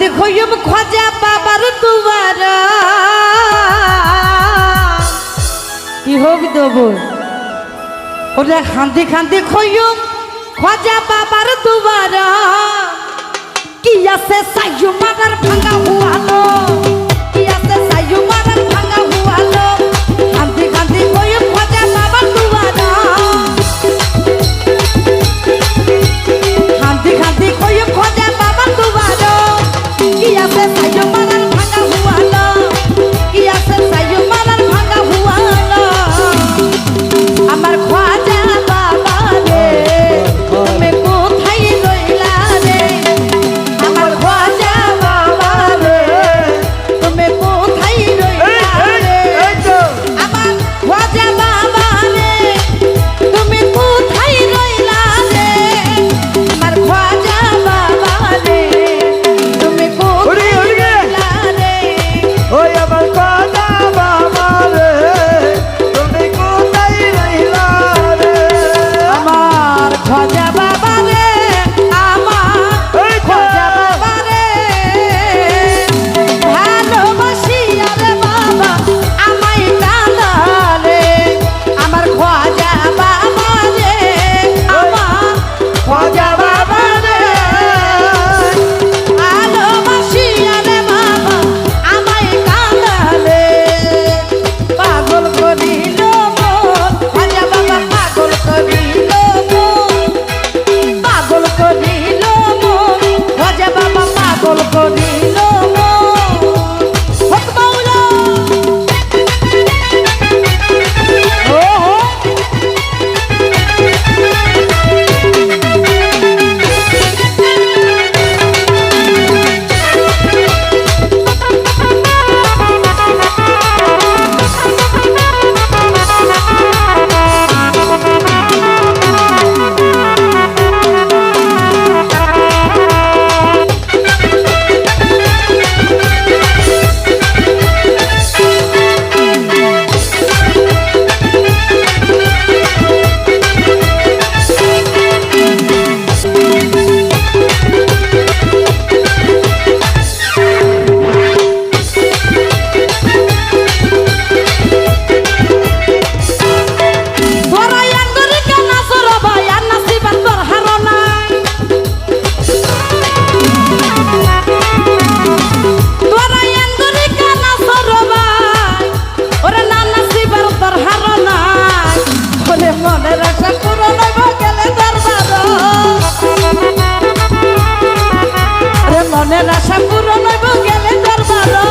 যদি খোঁজা বাবার দুবার কি হোক দেব ওরে খান্দি খান্দি খইম খোঁজা বাবার দুয়ার। কি আছে সাইজু মাদার ভাঙা পূরণ হইব গেলে তার ভালো।